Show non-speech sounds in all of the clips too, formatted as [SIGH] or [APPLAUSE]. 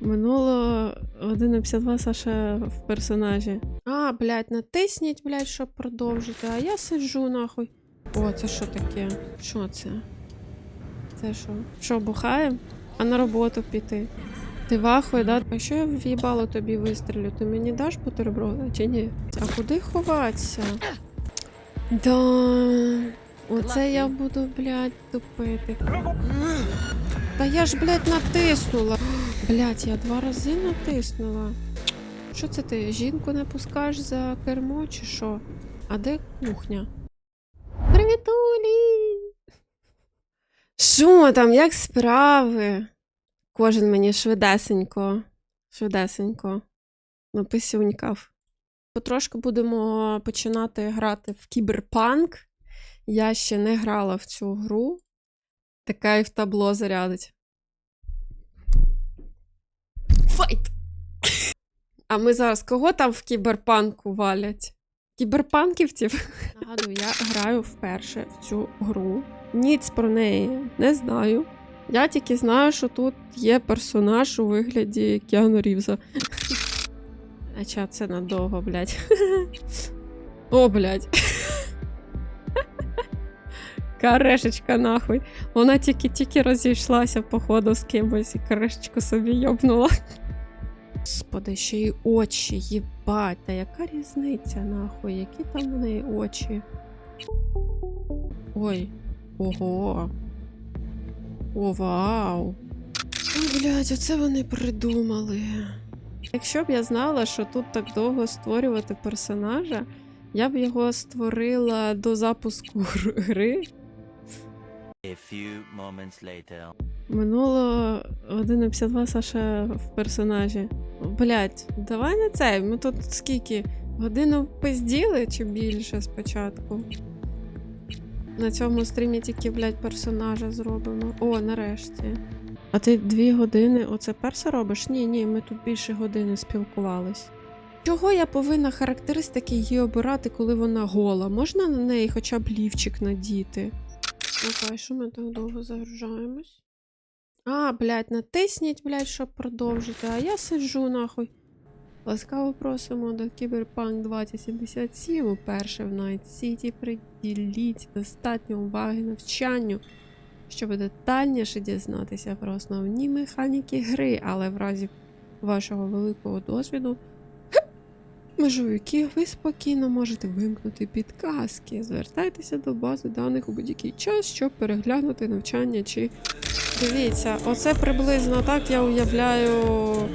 Минуло 1.52 Саша в персонажі. А, блядь, натисніть, блядь, щоб продовжити. А я сиджу нахуй. О, це що таке? Що це? Це що? Що, бухаєм? А на роботу піти? Ти вахуй, да? Якщо я в'їбало тобі вистрілю, ти мені даш бутерброда чи ні? А куди ховатися? Да. Оце я буду, блядь, тупити. Та я ж, блядь, натиснула. Блядь, я два рази натиснула. Що це ти? Жінку не пускаєш за кермо чи що? А де кухня? Привітулі! Що там, як справи? Кожен мені швидесенько, швидесенько написюнькав. Потрошку будемо починати грати в кіберпанк. Я ще не грала в цю гру. Така і в табло зарядить. Файт! А ми зараз кого там в кіберпанку валять? Кіберпанківців? Нагадую, я граю вперше в цю гру. Ніц про неї не знаю. Я тільки знаю, що тут є персонаж у вигляді Кіану Рівза. А ча це надовго, блядь. О, блядь. Карешечка нахуй. Вона тільки-тільки розійшлася, походу, з кимось і карешечку собі йобнула. Господи, ще й очі, їбать, та яка різниця, нахуй? Які там в неї очі? Ой, ого. О, вау. Ой, блядь, оце вони придумали. Якщо б я знала, що тут так довго створювати персонажа, я б його створила до запуску [LAUGHS] гри. A few moments later. Минуло 1.52 Саша в персонажі. Блять, давай не це. Ми тут скільки? Годину пизділи чи більше спочатку? На цьому стрімі тільки, блядь, персонажа зробимо. О, нарешті. А ти дві години оце перше робиш? Ні, ні, ми тут більше години спілкувались. Чого я повинна характеристики її обирати, коли вона гола? Можна на неї хоча б лівчик надіти? Окей, що ми так довго загружаємось? А, блядь, натисніть, блядь, щоб продовжити. А я сиджу нахуй. Ласкаво просимо до Кіберпанк 2077 уперше в Night City. Приділіть достатньо уваги навчанню, щоб детальніше дізнатися про основні механіки гри, але в разі вашого великого досвіду, межу яких ви спокійно можете вимкнути підказки. Звертайтеся до бази даних у будь-який час, щоб переглянути навчання чи Дивіться, оце приблизно так я уявляю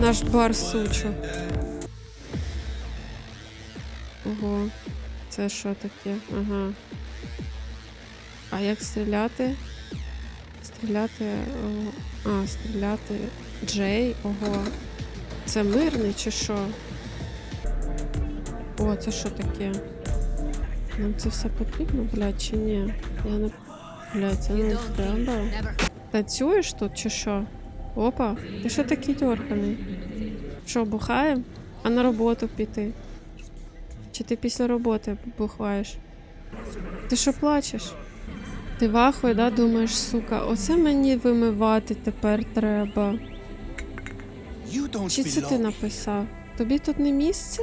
наш бар сучу. Ого, це що таке? Ага. А як стріляти? Стріляти. А, стріляти. Джей, ого. Це мирний чи що? О, це що таке? Нам це все потрібно, блядь, чи ні? Я не. Блядь, це не треба. Танцюєш тут чи що? Опа, ти що такий дьорганий? Що, бухаєм? А на роботу піти? Чи ти після роботи бухаєш? Ти що плачеш? Ти вахуй, да, думаєш, сука, оце мені вимивати тепер треба. Чи це ти написав? Тобі тут не місце?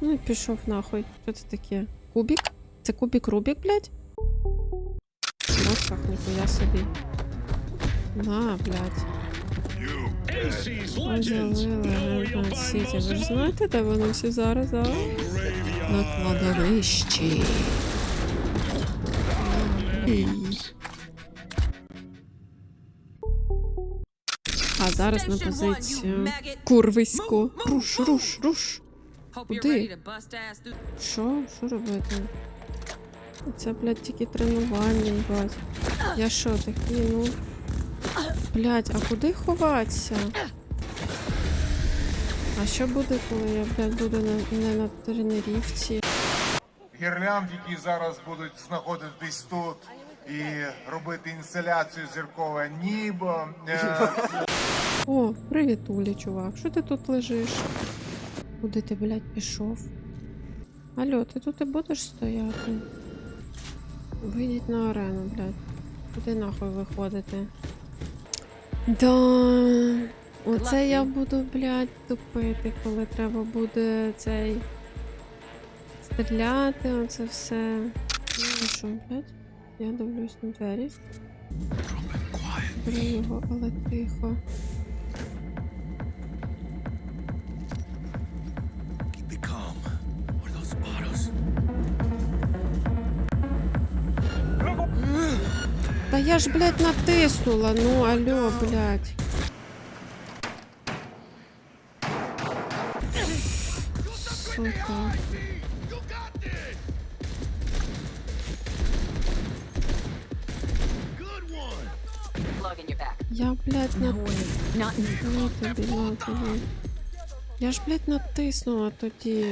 Ну і пішов нахуй. Що це таке? Кубік? Це кубік Рубік, блядь? Морках, ніхуя собі. На, блядь. Сіті. Ви ж знаєте, де вони всі зараз, а? На кладовищі. А зараз на позицію. Курвисько. Руш, руш, руш. Куди? Що? Що робити? Це, блядь, тільки тренування, їбать. Я що, такий, ну. Блядь, а куди ховатися? А що буде, коли я, блядь, буду на, не на тренерівці? гірлянд, які зараз будуть знаходитись тут і робити інсталяцію зіркове нібо. Е, О, привіт, Улі, чувак. Що ти тут лежиш? Куди ти, блядь, пішов? Алло, ти тут і будеш стояти? Вийдіть на арену, блядь. Куди нахуй виходити? Да. Оце я буду, блядь, тупити, коли треба буде цей стріляти, оце все. Ну що, блядь? Я дивлюсь на двері. Беру його, але тихо. Та я ж, блядь, натиснула, ну алло, блядь. Сука. Я, блядь, на... На тобі, на тобі. Я ж, блядь, натиснула тоді.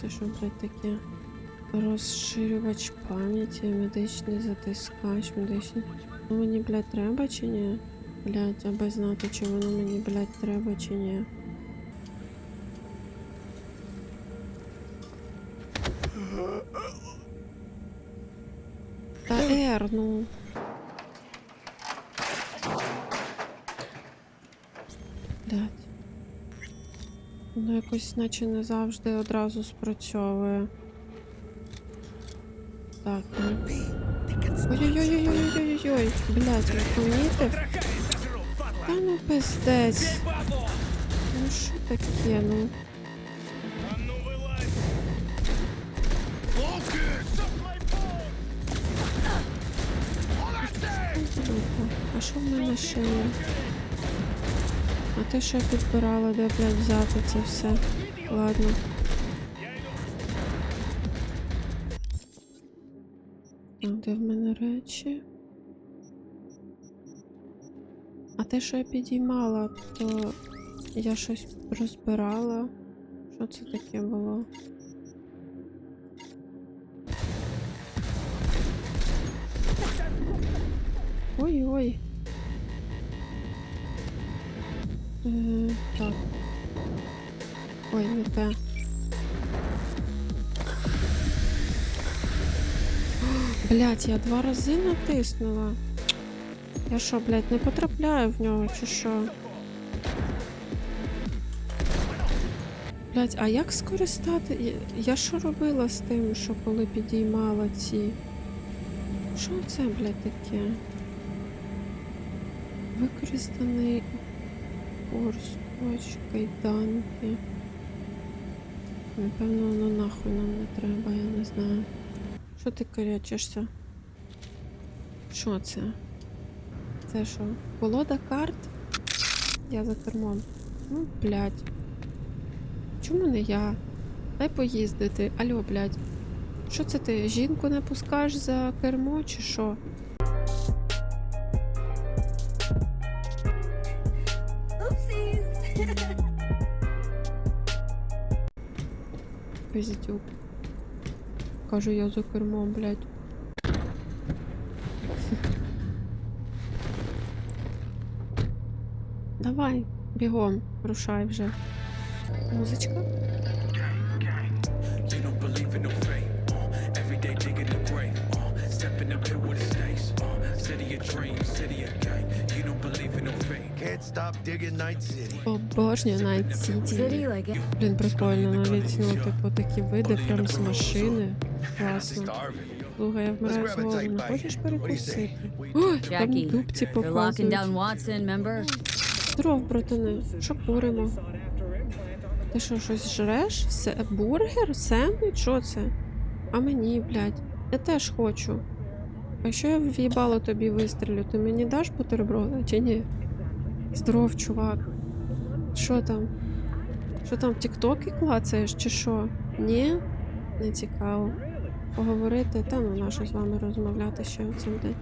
Це що, блядь, таке? Розширювач пам'яті, медичний затискач, медичний. Ну мені, блядь, треба чи ні? Блядь, аби знати, чи воно мені, блядь, треба чи ні. Та Р, ну. Блядь. Воно якось наче не завжди одразу спрацьовує. Так, ну. Ой-ой-ой-ой-ой-ой-ой-ой. Блядь, ви помітив? Та ну пиздець. Ну що таке, ну? А що в мене ще є? А те, що я підбирала, де, блядь, взяти це все. Ладно. Де в мене речі? А те, що я підіймала, то я щось розбирала. Що це таке було? Ой-ой. Е, так. Ой, не те. Блять, я два рази натиснула. Я що, блядь, не потрапляю в нього, чи що? Блять, а як скористати? Я- що робила з тим, що коли підіймала ці? Що це, блядь, таке? Використаний Орскоч, кайданки. Напевно, воно нахуй нам не треба, я не знаю. Що ти корячишся? Що це? Це що? Колода карт? Я за кермом. Ну, блядь. Чому не я? Дай поїздити. Алло, блядь. Що це ти? Жінку не пускаєш за кермо чи що? [LAUGHS] Пиздюк. Кажу я за кермом, блядь. Давай, бігом, рушай вже. Музичка? Uh. Uh. Uh. Обожнюю like it. Блін, прикольно, навіть ну, типу, такі види прям з машини. Класно. Слухай, я вмираю з голоду. Не хочеш перекусити? Ой, там Jackie, дубці You're locking показують. down Watson, remember? Здоров, братани. Що куримо? Ти що, щось жреш? Се бургер? Сендвіч? Що це? А мені, блядь. Я теж хочу. А якщо я в'їбало тобі вистрілю, ти мені даш бутерброда чи ні? Здоров, чувак. Що там? Що там, тіктоки клацаєш чи що? Ні? Не цікаво. Поговорити, та ну нащо з вами розмовляти ще цим день.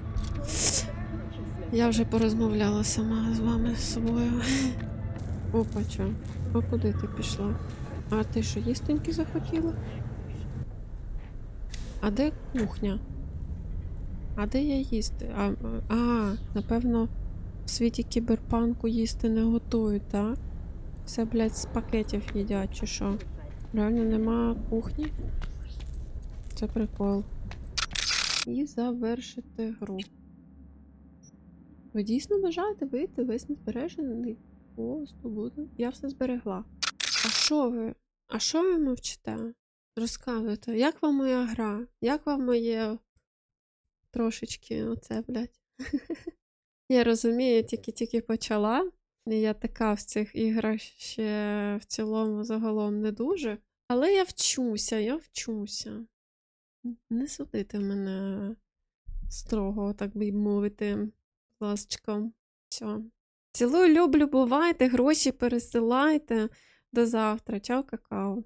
Я вже порозмовляла сама з вами з собою. Опа, чо? А куди ти пішла? А ти що, їстеньки захотіла? А де кухня? А де я їсти? А, а, напевно, в світі кіберпанку їсти не готують, так? Все, блядь, з пакетів їдять, чи що? Реально нема кухні? Це прикол. І завершити гру. Ви дійсно бажаєте вийти весь незбережений пост буде? Я все зберегла. А що ви? А що ви мовчите? Розказуйте, як вам моя гра? Як вам моє трошечки оце, блядь? [LAUGHS] Я розумію, тільки-тільки почала. Я така в цих іграх ще в цілому загалом не дуже. Але я вчуся, я вчуся. Не судити мене строго, так би мовити, ласком. Все. Цілую, люблю, бувайте, гроші пересилайте. До завтра. Чао, какао.